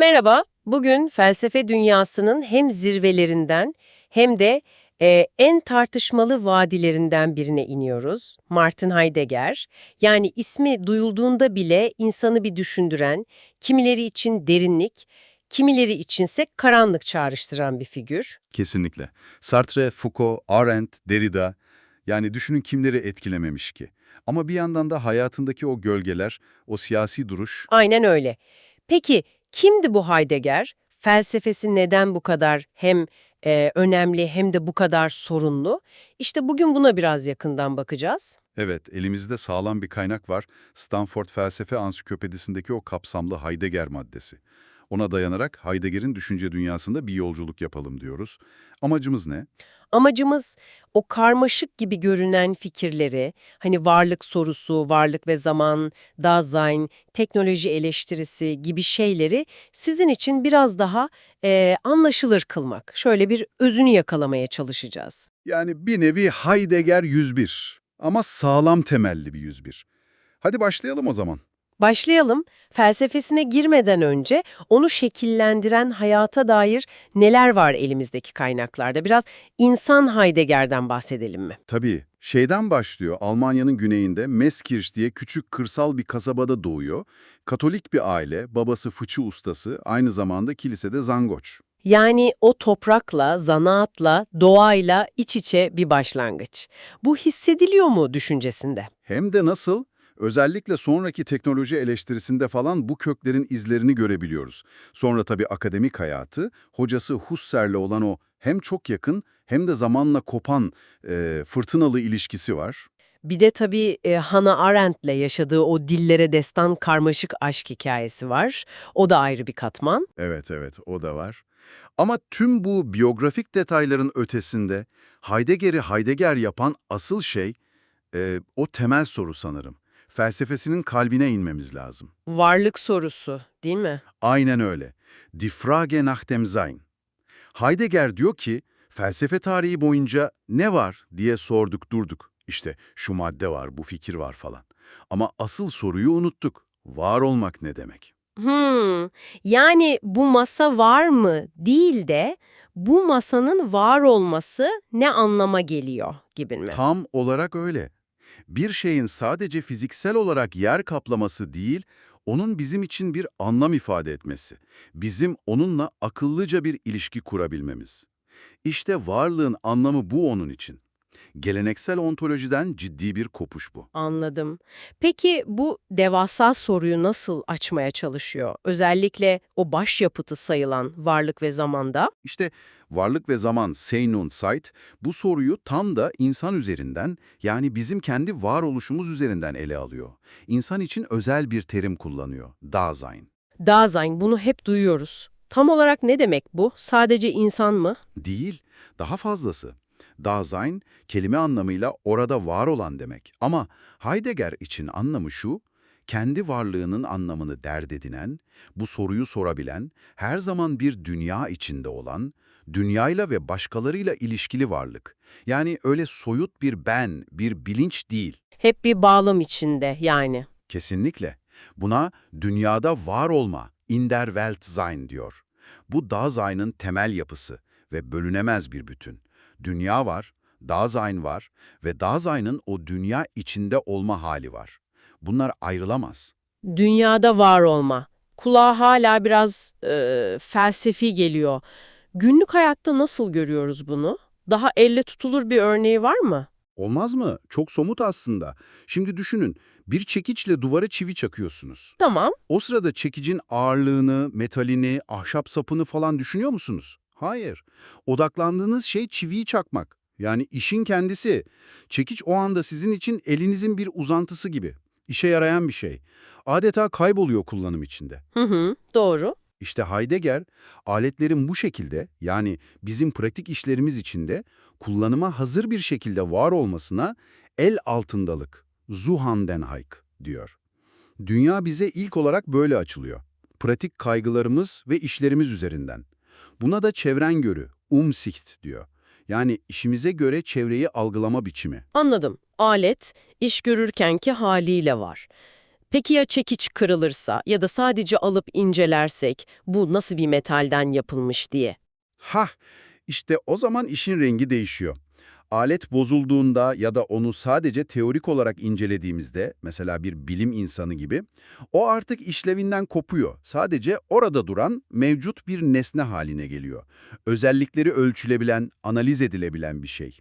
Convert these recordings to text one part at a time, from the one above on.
Merhaba, bugün felsefe dünyasının hem zirvelerinden hem de e, en tartışmalı vadilerinden birine iniyoruz. Martin Heidegger, yani ismi duyulduğunda bile insanı bir düşündüren, kimileri için derinlik, kimileri içinse karanlık çağrıştıran bir figür. Kesinlikle. Sartre, Foucault, Arendt, Derrida yani düşünün kimleri etkilememiş ki. Ama bir yandan da hayatındaki o gölgeler, o siyasi duruş Aynen öyle. Peki kimdi bu Heidegger? Felsefesi neden bu kadar hem e, önemli hem de bu kadar sorunlu? İşte bugün buna biraz yakından bakacağız. Evet, elimizde sağlam bir kaynak var. Stanford Felsefe Ansiklopedisindeki o kapsamlı Heidegger maddesi. Ona dayanarak Heidegger'in düşünce dünyasında bir yolculuk yapalım diyoruz. Amacımız ne? Amacımız o karmaşık gibi görünen fikirleri, hani varlık sorusu, varlık ve zaman, Dasein, teknoloji eleştirisi gibi şeyleri sizin için biraz daha eee, anlaşılır kılmak. Şöyle bir özünü yakalamaya çalışacağız. Yani bir nevi Heidegger 101 ama sağlam temelli bir 101. Hadi başlayalım o zaman. Başlayalım. Felsefesine girmeden önce onu şekillendiren hayata dair neler var elimizdeki kaynaklarda? Biraz insan Heidegger'den bahsedelim mi? Tabii. Şeyden başlıyor. Almanya'nın güneyinde Meskirch diye küçük kırsal bir kasabada doğuyor. Katolik bir aile, babası fıçı ustası, aynı zamanda kilisede zangoç. Yani o toprakla, zanaatla, doğayla iç içe bir başlangıç. Bu hissediliyor mu düşüncesinde? Hem de nasıl? Özellikle sonraki teknoloji eleştirisinde falan bu köklerin izlerini görebiliyoruz. Sonra tabii akademik hayatı, hocası Husserl'le olan o hem çok yakın hem de zamanla kopan e, fırtınalı ilişkisi var. Bir de tabii e, Hannah Arendt'le yaşadığı o dillere destan karmaşık aşk hikayesi var. O da ayrı bir katman. Evet evet o da var. Ama tüm bu biyografik detayların ötesinde Heidegger'i Heidegger yapan asıl şey e, o temel soru sanırım. Felsefesinin kalbine inmemiz lazım. Varlık sorusu, değil mi? Aynen öyle. Die Frage nach dem Sein. Heidegger diyor ki, felsefe tarihi boyunca ne var diye sorduk durduk. İşte şu madde var, bu fikir var falan. Ama asıl soruyu unuttuk. Var olmak ne demek? Hmm, yani bu masa var mı değil de bu masanın var olması ne anlama geliyor gibi mi? Tam olarak öyle. Bir şeyin sadece fiziksel olarak yer kaplaması değil, onun bizim için bir anlam ifade etmesi. Bizim onunla akıllıca bir ilişki kurabilmemiz. İşte varlığın anlamı bu onun için. Geleneksel ontolojiden ciddi bir kopuş bu. Anladım. Peki bu devasa soruyu nasıl açmaya çalışıyor? Özellikle o başyapıtı sayılan varlık ve zamanda. İşte varlık ve zaman Sein und Zeit bu soruyu tam da insan üzerinden yani bizim kendi varoluşumuz üzerinden ele alıyor. İnsan için özel bir terim kullanıyor. Dasein. Dasein bunu hep duyuyoruz. Tam olarak ne demek bu? Sadece insan mı? Değil, daha fazlası. Dasein, kelime anlamıyla orada var olan demek. Ama Heidegger için anlamı şu, kendi varlığının anlamını dert edinen, bu soruyu sorabilen, her zaman bir dünya içinde olan, dünyayla ve başkalarıyla ilişkili varlık. Yani öyle soyut bir ben, bir bilinç değil. Hep bir bağlam içinde yani. Kesinlikle. Buna dünyada var olma, in der Welt sein diyor. Bu Dasein'ın temel yapısı ve bölünemez bir bütün. Dünya var, Dasein var ve Dasein'ın o dünya içinde olma hali var. Bunlar ayrılamaz. Dünyada var olma. Kulağa hala biraz e, felsefi geliyor. Günlük hayatta nasıl görüyoruz bunu? Daha elle tutulur bir örneği var mı? Olmaz mı? Çok somut aslında. Şimdi düşünün, bir çekiçle duvara çivi çakıyorsunuz. Tamam. O sırada çekicin ağırlığını, metalini, ahşap sapını falan düşünüyor musunuz? Hayır. Odaklandığınız şey çiviyi çakmak. Yani işin kendisi. Çekiç o anda sizin için elinizin bir uzantısı gibi. İşe yarayan bir şey. Adeta kayboluyor kullanım içinde. Hı hı, doğru. İşte Heidegger, aletlerin bu şekilde yani bizim pratik işlerimiz içinde kullanıma hazır bir şekilde var olmasına el altındalık, Zuhandenheik diyor. Dünya bize ilk olarak böyle açılıyor. Pratik kaygılarımız ve işlerimiz üzerinden. Buna da çevren görü, Umsicht diyor. Yani işimize göre çevreyi algılama biçimi. Anladım. Alet, iş görürkenki haliyle var. Peki ya çekiç kırılırsa ya da sadece alıp incelersek bu nasıl bir metalden yapılmış diye? Hah, işte o zaman işin rengi değişiyor. Alet bozulduğunda ya da onu sadece teorik olarak incelediğimizde, mesela bir bilim insanı gibi, o artık işlevinden kopuyor. Sadece orada duran mevcut bir nesne haline geliyor. Özellikleri ölçülebilen, analiz edilebilen bir şey.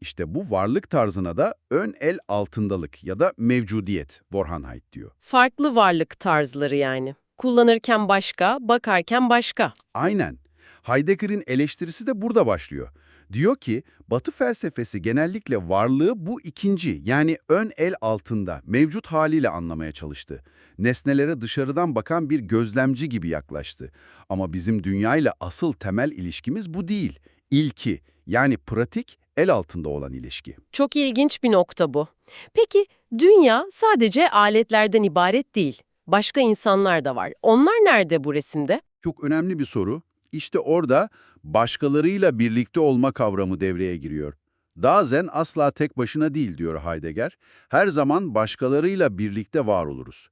İşte bu varlık tarzına da ön el altındalık ya da mevcudiyet, Vorhanheit diyor. Farklı varlık tarzları yani. Kullanırken başka, bakarken başka. Aynen. Heidegger'in eleştirisi de burada başlıyor. Diyor ki, Batı felsefesi genellikle varlığı bu ikinci yani ön el altında mevcut haliyle anlamaya çalıştı. Nesnelere dışarıdan bakan bir gözlemci gibi yaklaştı. Ama bizim dünyayla asıl temel ilişkimiz bu değil. İlki yani pratik el altında olan ilişki. Çok ilginç bir nokta bu. Peki dünya sadece aletlerden ibaret değil. Başka insanlar da var. Onlar nerede bu resimde? Çok önemli bir soru. İşte orada başkalarıyla birlikte olma kavramı devreye giriyor. Dazen asla tek başına değil diyor Heidegger. Her zaman başkalarıyla birlikte var oluruz.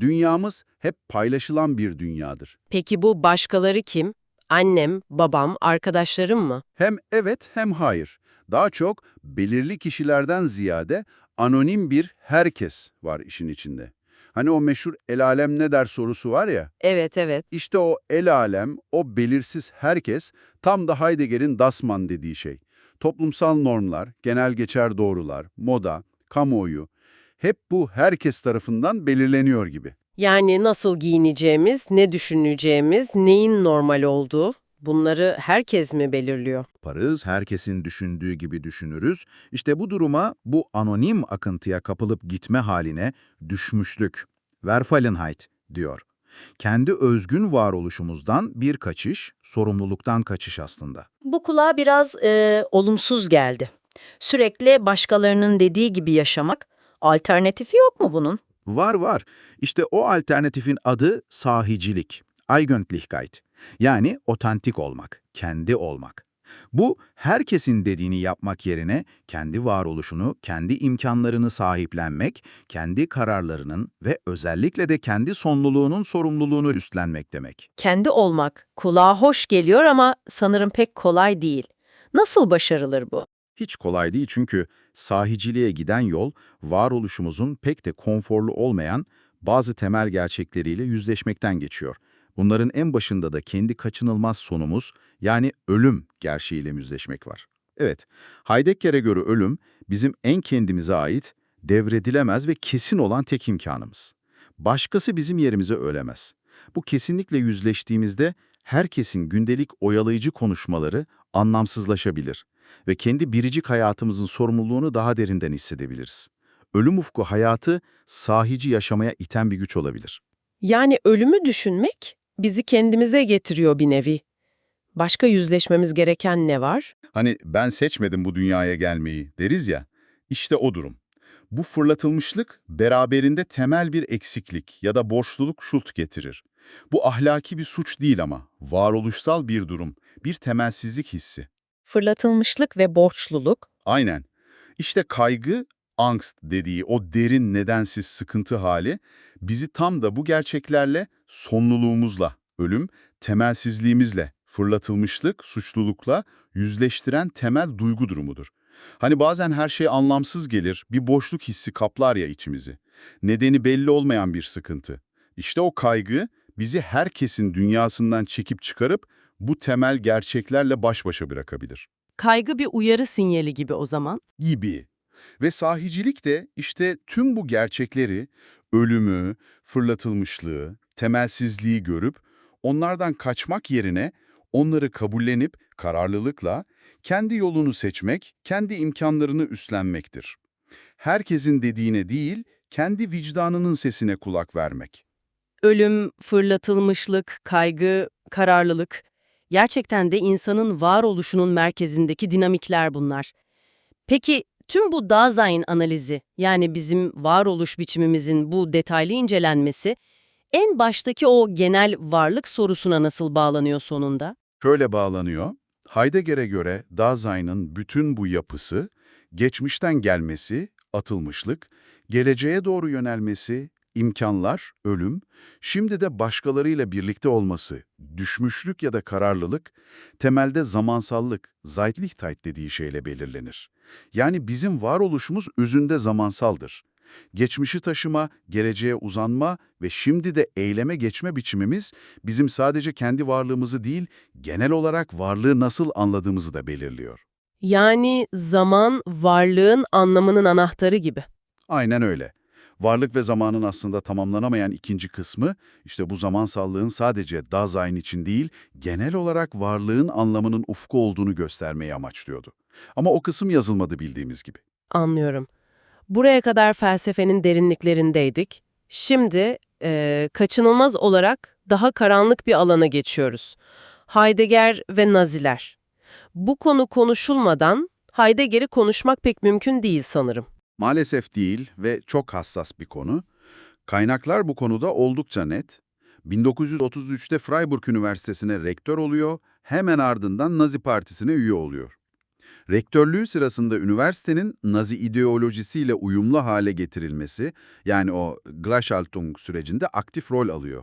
Dünyamız hep paylaşılan bir dünyadır. Peki bu başkaları kim? Annem, babam, arkadaşlarım mı? Hem evet hem hayır. Daha çok belirli kişilerden ziyade anonim bir herkes var işin içinde. Hani o meşhur el alem ne der sorusu var ya. Evet, evet. İşte o el alem, o belirsiz herkes tam da Heidegger'in Das Mann dediği şey. Toplumsal normlar, genel geçer doğrular, moda, kamuoyu hep bu herkes tarafından belirleniyor gibi. Yani nasıl giyineceğimiz, ne düşüneceğimiz, neyin normal olduğu bunları herkes mi belirliyor? yaparız, herkesin düşündüğü gibi düşünürüz. İşte bu duruma, bu anonim akıntıya kapılıp gitme haline düşmüşlük, Verfallenheit diyor. Kendi özgün varoluşumuzdan bir kaçış, sorumluluktan kaçış aslında. Bu kulağa biraz e, olumsuz geldi. Sürekli başkalarının dediği gibi yaşamak, alternatifi yok mu bunun? Var var. İşte o alternatifin adı sahicilik, Eigentlichkeit. Yani otantik olmak, kendi olmak. Bu, herkesin dediğini yapmak yerine kendi varoluşunu, kendi imkanlarını sahiplenmek, kendi kararlarının ve özellikle de kendi sonluluğunun sorumluluğunu üstlenmek demek. Kendi olmak kulağa hoş geliyor ama sanırım pek kolay değil. Nasıl başarılır bu? Hiç kolay değil çünkü sahiciliğe giden yol, varoluşumuzun pek de konforlu olmayan bazı temel gerçekleriyle yüzleşmekten geçiyor. Bunların en başında da kendi kaçınılmaz sonumuz, yani ölüm gerçeğiyle yüzleşmek var. Evet, Heidegger'e göre ölüm, bizim en kendimize ait, devredilemez ve kesin olan tek imkanımız. Başkası bizim yerimize ölemez. Bu kesinlikle yüzleştiğimizde herkesin gündelik oyalayıcı konuşmaları anlamsızlaşabilir ve kendi biricik hayatımızın sorumluluğunu daha derinden hissedebiliriz. Ölüm ufku hayatı sahici yaşamaya iten bir güç olabilir. Yani ölümü düşünmek bizi kendimize getiriyor bir nevi. Başka yüzleşmemiz gereken ne var? Hani ben seçmedim bu dünyaya gelmeyi deriz ya, işte o durum. Bu fırlatılmışlık beraberinde temel bir eksiklik ya da borçluluk şult getirir. Bu ahlaki bir suç değil ama, varoluşsal bir durum, bir temelsizlik hissi. Fırlatılmışlık ve borçluluk. Aynen. İşte kaygı, angst dediği o derin nedensiz sıkıntı hali bizi tam da bu gerçeklerle, sonluluğumuzla, ölüm, temelsizliğimizle, fırlatılmışlık, suçlulukla yüzleştiren temel duygu durumudur. Hani bazen her şey anlamsız gelir, bir boşluk hissi kaplar ya içimizi. Nedeni belli olmayan bir sıkıntı. İşte o kaygı bizi herkesin dünyasından çekip çıkarıp bu temel gerçeklerle baş başa bırakabilir. Kaygı bir uyarı sinyali gibi o zaman. gibi. Ve sahicilik de işte tüm bu gerçekleri, ölümü, fırlatılmışlığı, temelsizliği görüp onlardan kaçmak yerine onları kabullenip kararlılıkla kendi yolunu seçmek, kendi imkanlarını üstlenmektir. Herkesin dediğine değil, kendi vicdanının sesine kulak vermek. Ölüm, fırlatılmışlık, kaygı, kararlılık. Gerçekten de insanın varoluşunun merkezindeki dinamikler bunlar. Peki tüm bu Dasein analizi, yani bizim varoluş biçimimizin bu detaylı incelenmesi, en baştaki o genel varlık sorusuna nasıl bağlanıyor sonunda? Şöyle bağlanıyor. Heidegger'e göre Dasein'ın bütün bu yapısı, geçmişten gelmesi, atılmışlık, geleceğe doğru yönelmesi, imkanlar, ölüm, şimdi de başkalarıyla birlikte olması, düşmüşlük ya da kararlılık, temelde zamansallık, Zeitlichkeit dediği şeyle belirlenir. Yani bizim varoluşumuz özünde zamansaldır. Geçmişi taşıma, geleceğe uzanma ve şimdi de eyleme geçme biçimimiz bizim sadece kendi varlığımızı değil, genel olarak varlığı nasıl anladığımızı da belirliyor. Yani zaman varlığın anlamının anahtarı gibi. Aynen öyle. Varlık ve zamanın aslında tamamlanamayan ikinci kısmı, işte bu zamansallığın sadece Dasein için değil, genel olarak varlığın anlamının ufku olduğunu göstermeyi amaçlıyordu. Ama o kısım yazılmadı bildiğimiz gibi. Anlıyorum. Buraya kadar felsefenin derinliklerindeydik. Şimdi eee, kaçınılmaz olarak daha karanlık bir alana geçiyoruz. Heidegger ve Naziler. Bu konu konuşulmadan Heidegger'i konuşmak pek mümkün değil sanırım. Maalesef değil ve çok hassas bir konu. Kaynaklar bu konuda oldukça net. 1933'te Freiburg Üniversitesi'ne rektör oluyor, hemen ardından Nazi Partisi'ne üye oluyor. Rektörlüğü sırasında üniversitenin Nazi ideolojisiyle uyumlu hale getirilmesi, yani o Gleichschaltung sürecinde aktif rol alıyor.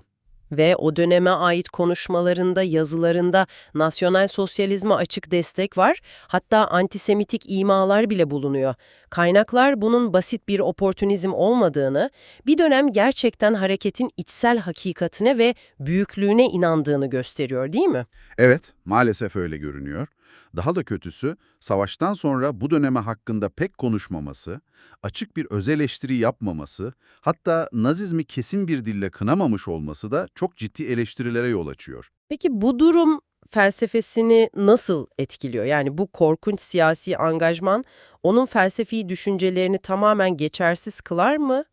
Ve o döneme ait konuşmalarında, yazılarında nasyonal sosyalizme açık destek var. Hatta antisemitik imalar bile bulunuyor. Kaynaklar bunun basit bir oportunizm olmadığını, bir dönem gerçekten hareketin içsel hakikatine ve büyüklüğüne inandığını gösteriyor değil mi? Evet, maalesef öyle görünüyor. Daha da kötüsü, savaştan sonra bu döneme hakkında pek konuşmaması, açık bir öz eleştiri yapmaması, hatta Nazizmi kesin bir dille kınamamış olması da çok ciddi eleştirilere yol açıyor. Peki bu durum felsefesini nasıl etkiliyor? Yani bu korkunç siyasi angajman onun felsefi düşüncelerini tamamen geçersiz kılar mı?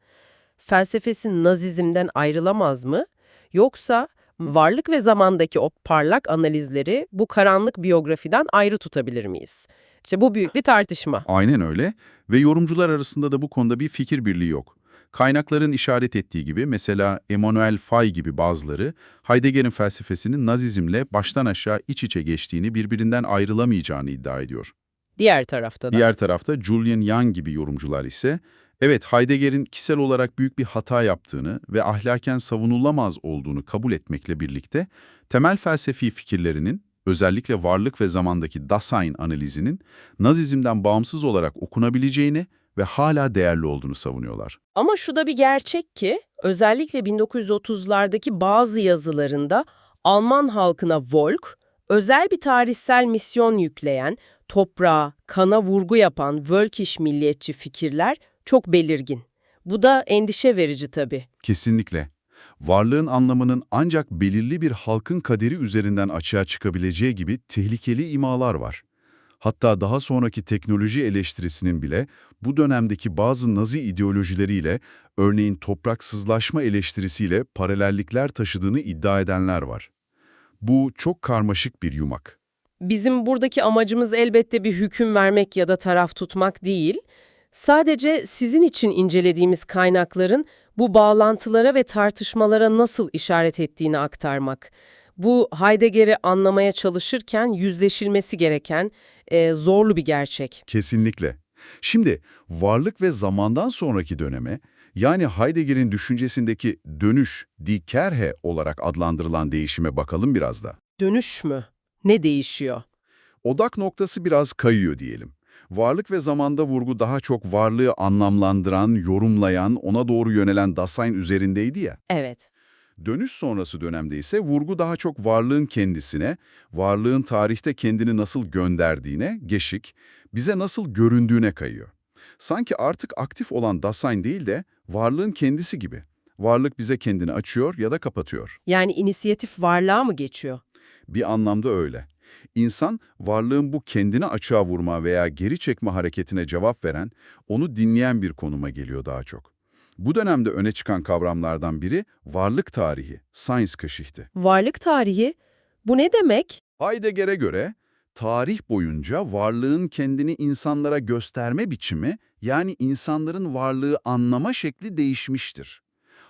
Felsefesi Nazizmden ayrılamaz mı? Yoksa varlık ve zamandaki o parlak analizleri bu karanlık biyografiden ayrı tutabilir miyiz? İşte bu büyük bir tartışma. Aynen öyle ve yorumcular arasında da bu konuda bir fikir birliği yok. Kaynakların işaret ettiği gibi mesela Emmanuel Fay gibi bazıları Heidegger'in felsefesinin Nazizmle baştan aşağı iç içe geçtiğini birbirinden ayrılamayacağını iddia ediyor. Diğer tarafta da. Diğer tarafta Julian Young gibi yorumcular ise evet Heidegger'in kişisel olarak büyük bir hata yaptığını ve ahlaken savunulamaz olduğunu kabul etmekle birlikte temel felsefi fikirlerinin özellikle varlık ve zamandaki Dasein analizinin Nazizmden bağımsız olarak okunabileceğini ve hala değerli olduğunu savunuyorlar. Ama şu da bir gerçek ki özellikle 1930'lardaki bazı yazılarında Alman halkına Volk, özel bir tarihsel misyon yükleyen, toprağa, kana vurgu yapan Völkiş milliyetçi fikirler çok belirgin. Bu da endişe verici tabii. Kesinlikle. Varlığın anlamının ancak belirli bir halkın kaderi üzerinden açığa çıkabileceği gibi tehlikeli imalar var. Hatta daha sonraki teknoloji eleştirisinin bile bu dönemdeki bazı nazi ideolojileriyle, örneğin topraksızlaşma eleştirisiyle paralellikler taşıdığını iddia edenler var. Bu çok karmaşık bir yumak. Bizim buradaki amacımız elbette bir hüküm vermek ya da taraf tutmak değil. Sadece sizin için incelediğimiz kaynakların bu bağlantılara ve tartışmalara nasıl işaret ettiğini aktarmak. Bu Heidegger'i anlamaya çalışırken yüzleşilmesi gereken e, zorlu bir gerçek. Kesinlikle. Şimdi varlık ve zamandan sonraki döneme, yani Heidegger'in düşüncesindeki dönüş, die Kehrhe olarak adlandırılan değişime bakalım biraz da. Dönüş mü? Ne değişiyor? Odak noktası biraz kayıyor diyelim. Varlık ve zamanda vurgu daha çok varlığı anlamlandıran, yorumlayan, ona doğru yönelen Dasein üzerindeydi ya. Evet. Dönüş sonrası dönemde ise vurgu daha çok varlığın kendisine, varlığın tarihte kendini nasıl gönderdiğine, geşik, bize nasıl göründüğüne kayıyor. Sanki artık aktif olan Dasein değil de varlığın kendisi gibi. Varlık bize kendini açıyor ya da kapatıyor. Yani inisiyatif varlığa mı geçiyor? Bir anlamda öyle. İnsan, varlığın bu kendini açığa vurma veya geri çekme hareketine cevap veren, onu dinleyen bir konuma geliyor daha çok. Bu dönemde öne çıkan kavramlardan biri varlık tarihi, Science-Geschichte. Varlık tarihi, bu ne demek? Heidegger'e göre, tarih boyunca varlığın kendini insanlara gösterme biçimi, yani insanların varlığı anlama şekli değişmiştir.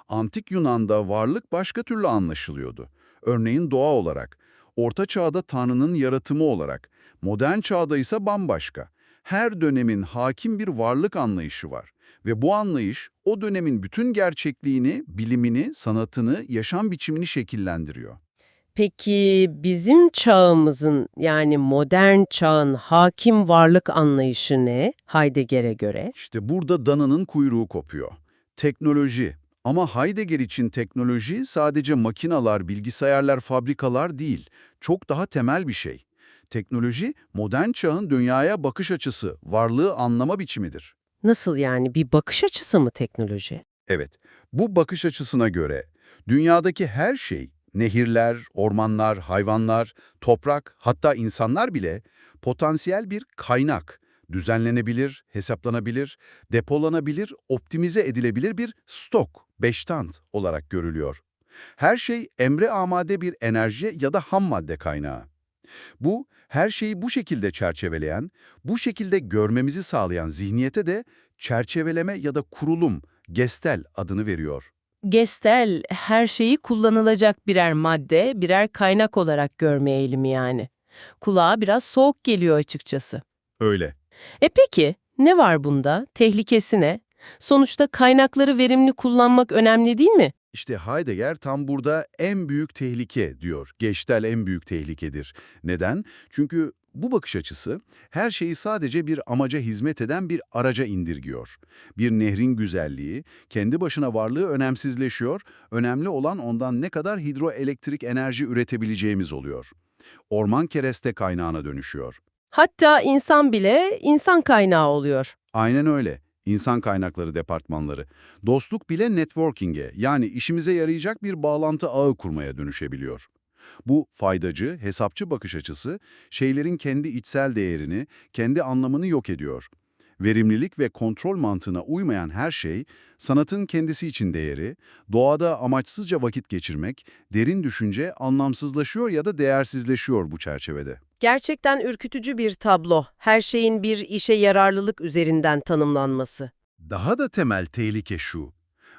Antik Yunan'da varlık başka türlü anlaşılıyordu. Örneğin doğa olarak, Orta Çağ'da Tanrı'nın yaratımı olarak, modern çağda ise bambaşka. Her dönemin hakim bir varlık anlayışı var Ve bu anlayış o dönemin bütün gerçekliğini, bilimini, sanatını, yaşam biçimini şekillendiriyor. Peki bizim çağımızın yani modern çağın hakim varlık anlayışı ne Heidegger'e göre? İşte burada dananın kuyruğu kopuyor. Teknoloji. Ama Heidegger için teknoloji sadece makinalar, bilgisayarlar, fabrikalar değil. Çok daha temel bir şey. Teknoloji, modern çağın dünyaya bakış açısı, varlığı anlama biçimidir. Nasıl yani bir bakış açısı mı teknoloji? Evet, bu bakış açısına göre dünyadaki her şey, nehirler, ormanlar, hayvanlar, toprak, hatta insanlar bile potansiyel bir kaynak, düzenlenebilir, hesaplanabilir, depolanabilir, optimize edilebilir bir stok, beştant olarak görülüyor. Her şey emre amade bir enerji ya da ham madde kaynağı. Bu, her şeyi bu şekilde çerçeveleyen, bu şekilde görmemizi sağlayan zihniyete de çerçeveleme ya da kurulum, gestel adını veriyor. Gestel, her şeyi kullanılacak birer madde, birer kaynak olarak görme eğilimi yani. Kulağa biraz soğuk geliyor açıkçası. Öyle. E peki, ne var bunda? Tehlikesi ne? Sonuçta kaynakları verimli kullanmak önemli değil mi? İşte Heidegger tam burada en büyük tehlike diyor. Geçtel en büyük tehlikedir. Neden? Çünkü bu bakış açısı her şeyi sadece bir amaca hizmet eden bir araca indirgiyor. Bir nehrin güzelliği, kendi başına varlığı önemsizleşiyor, önemli olan ondan ne kadar hidroelektrik enerji üretebileceğimiz oluyor. Orman kereste kaynağına dönüşüyor. Hatta insan bile insan kaynağı oluyor. Aynen öyle. İnsan kaynakları departmanları. Dostluk bile networking'e yani işimize yarayacak bir bağlantı ağı kurmaya dönüşebiliyor. Bu faydacı, hesapçı bakış açısı şeylerin kendi içsel değerini, kendi anlamını yok ediyor. Verimlilik ve kontrol mantığına uymayan her şey, sanatın kendisi için değeri, doğada amaçsızca vakit geçirmek, derin düşünce anlamsızlaşıyor ya da değersizleşiyor bu çerçevede. Gerçekten ürkütücü bir tablo. Her şeyin bir işe yararlılık üzerinden tanımlanması. Daha da temel tehlike şu.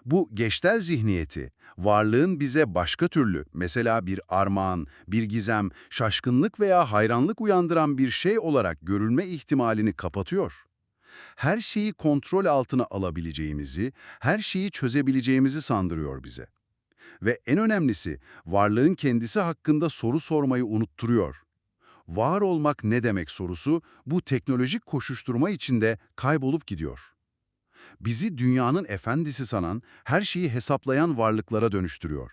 Bu geçtel zihniyeti, varlığın bize başka türlü, mesela bir armağan, bir gizem, şaşkınlık veya hayranlık uyandıran bir şey olarak görülme ihtimalini kapatıyor. Her şeyi kontrol altına alabileceğimizi, her şeyi çözebileceğimizi sandırıyor bize. Ve en önemlisi, varlığın kendisi hakkında soru sormayı unutturuyor. Var olmak ne demek sorusu bu teknolojik koşuşturma içinde kaybolup gidiyor bizi dünyanın efendisi sanan, her şeyi hesaplayan varlıklara dönüştürüyor.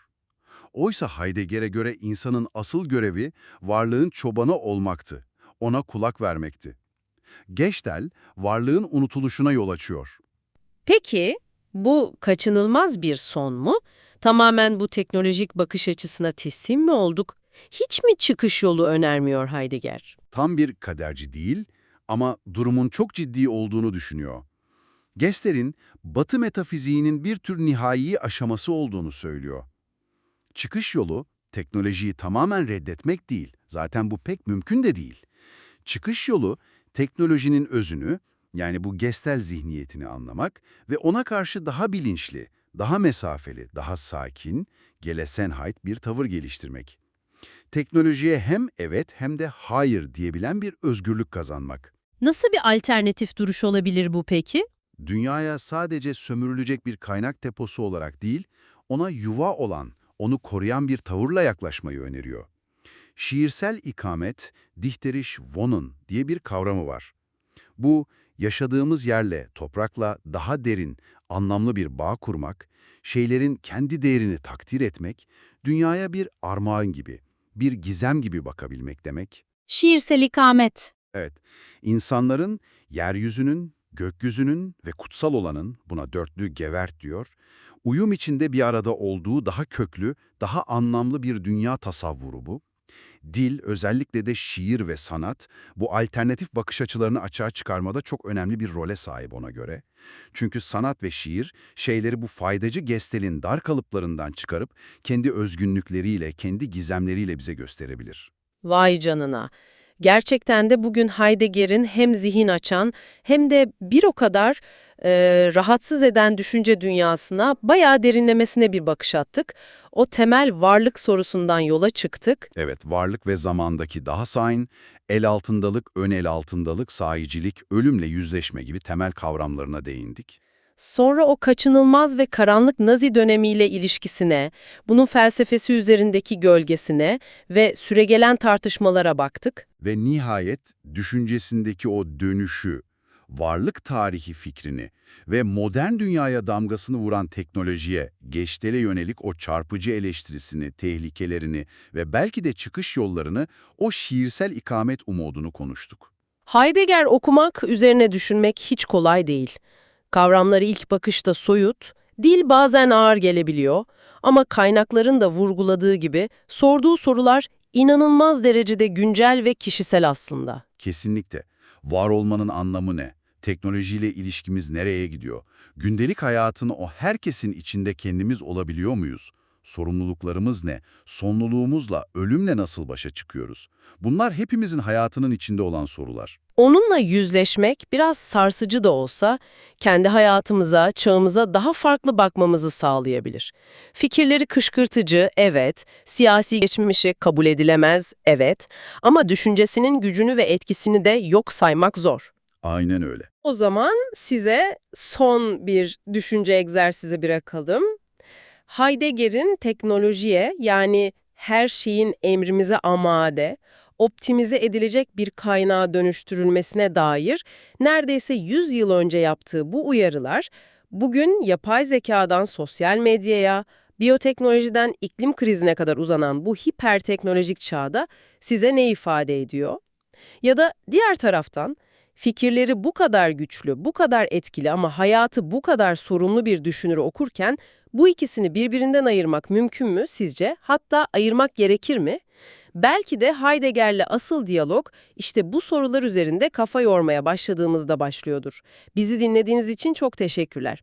Oysa Heidegger'e göre insanın asıl görevi varlığın çobanı olmaktı, ona kulak vermekti. Geçtel, varlığın unutuluşuna yol açıyor. Peki bu kaçınılmaz bir son mu? Tamamen bu teknolojik bakış açısına teslim mi olduk? Hiç mi çıkış yolu önermiyor Heidegger? Tam bir kaderci değil ama durumun çok ciddi olduğunu düşünüyor. Gester'in Batı metafiziğinin bir tür nihai aşaması olduğunu söylüyor. Çıkış yolu, teknolojiyi tamamen reddetmek değil. Zaten bu pek mümkün de değil. Çıkış yolu, teknolojinin özünü, yani bu gestel zihniyetini anlamak ve ona karşı daha bilinçli, daha mesafeli, daha sakin, Gelesenheit bir tavır geliştirmek. Teknolojiye hem evet hem de hayır diyebilen bir özgürlük kazanmak. Nasıl bir alternatif duruş olabilir bu peki? dünyaya sadece sömürülecek bir kaynak deposu olarak değil, ona yuva olan, onu koruyan bir tavırla yaklaşmayı öneriyor. Şiirsel ikamet, dihteriş wohnen diye bir kavramı var. Bu, yaşadığımız yerle, toprakla daha derin, anlamlı bir bağ kurmak, şeylerin kendi değerini takdir etmek, dünyaya bir armağan gibi, bir gizem gibi bakabilmek demek. Şiirsel ikamet. Evet, insanların yeryüzünün, gökyüzünün ve kutsal olanın, buna dörtlü gevert diyor, uyum içinde bir arada olduğu daha köklü, daha anlamlı bir dünya tasavvuru bu. Dil, özellikle de şiir ve sanat, bu alternatif bakış açılarını açığa çıkarmada çok önemli bir role sahip ona göre. Çünkü sanat ve şiir, şeyleri bu faydacı gestelin dar kalıplarından çıkarıp, kendi özgünlükleriyle, kendi gizemleriyle bize gösterebilir. Vay canına. Gerçekten de bugün Heidegger'in hem zihin açan hem de bir o kadar e, rahatsız eden düşünce dünyasına bayağı derinlemesine bir bakış attık. O temel varlık sorusundan yola çıktık. Evet, varlık ve zamandaki daha sain, el altındalık, ön el altındalık, sahicilik, ölümle yüzleşme gibi temel kavramlarına değindik. Sonra o kaçınılmaz ve karanlık Nazi dönemiyle ilişkisine, bunun felsefesi üzerindeki gölgesine ve süregelen tartışmalara baktık. Ve nihayet düşüncesindeki o dönüşü, varlık tarihi fikrini ve modern dünyaya damgasını vuran teknolojiye, geçtele yönelik o çarpıcı eleştirisini, tehlikelerini ve belki de çıkış yollarını, o şiirsel ikamet umudunu konuştuk. Heidegger okumak, üzerine düşünmek hiç kolay değil. Kavramları ilk bakışta soyut, dil bazen ağır gelebiliyor ama kaynakların da vurguladığı gibi sorduğu sorular inanılmaz derecede güncel ve kişisel aslında. Kesinlikle. Var olmanın anlamı ne? Teknolojiyle ilişkimiz nereye gidiyor? Gündelik hayatın o herkesin içinde kendimiz olabiliyor muyuz? Sorumluluklarımız ne? Sonluluğumuzla, ölümle nasıl başa çıkıyoruz? Bunlar hepimizin hayatının içinde olan sorular. Onunla yüzleşmek biraz sarsıcı da olsa kendi hayatımıza, çağımıza daha farklı bakmamızı sağlayabilir. Fikirleri kışkırtıcı, evet, siyasi geçmişi kabul edilemez, evet ama düşüncesinin gücünü ve etkisini de yok saymak zor. Aynen öyle. O zaman size son bir düşünce egzersizi bırakalım. Heidegger'in teknolojiye yani her şeyin emrimize amade, optimize edilecek bir kaynağa dönüştürülmesine dair neredeyse 100 yıl önce yaptığı bu uyarılar, bugün yapay zekadan sosyal medyaya, biyoteknolojiden iklim krizine kadar uzanan bu hiperteknolojik çağda size ne ifade ediyor? Ya da diğer taraftan, fikirleri bu kadar güçlü, bu kadar etkili ama hayatı bu kadar sorumlu bir düşünürü okurken bu ikisini birbirinden ayırmak mümkün mü sizce? Hatta ayırmak gerekir mi? Belki de Heidegger'le asıl diyalog işte bu sorular üzerinde kafa yormaya başladığımızda başlıyordur. Bizi dinlediğiniz için çok teşekkürler.